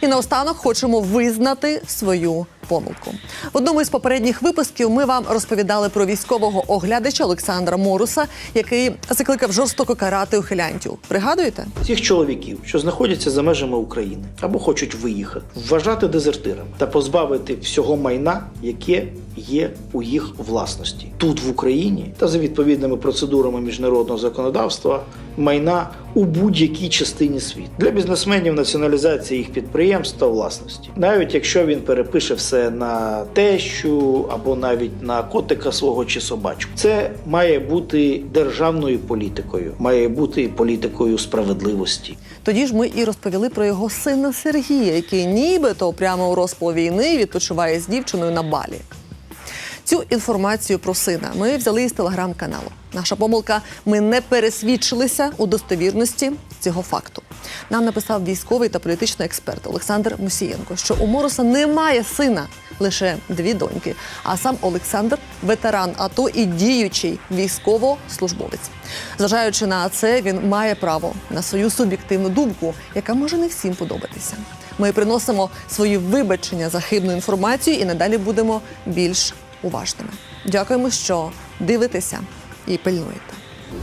І наостанок хочемо визнати свою помилку. В одному із попередніх випусків ми вам розповідали про військового оглядача Олександра Моруса, який закликав жорстоко карати ухилянтів. Пригадуєте? Цих чоловіків, що знаходяться за межами України або хочуть виїхати, вважати дезертирами та позбавити всього майна, яке є у їх власності тут в Україні та за відповідними процедурами міжнародного законодавства майна у будь-якій частині світу для бізнесменів націоналізація їх підприємств та власності, навіть якщо він перепише все на тещу або навіть на котика свого чи собачку, це має бути державною політикою, має бути політикою справедливості. Тоді ж ми і розповіли про його сина Сергія, який нібито прямо у розпал війни відпочиває з дівчиною на балі. Цю інформацію про сина ми взяли із телеграм-каналу. Наша помилка ми не пересвідчилися у достовірності цього факту. Нам написав військовий та політичний експерт Олександр Мусієнко, що у Мороса немає сина, лише дві доньки. А сам Олександр ветеран АТО і діючий військовослужбовець. Зважаючи на це, він має право на свою суб'єктивну думку, яка може не всім подобатися. Ми приносимо свої вибачення за хибну інформацію і надалі будемо більш уважними. Дякуємо, що дивитеся і пильнуєте.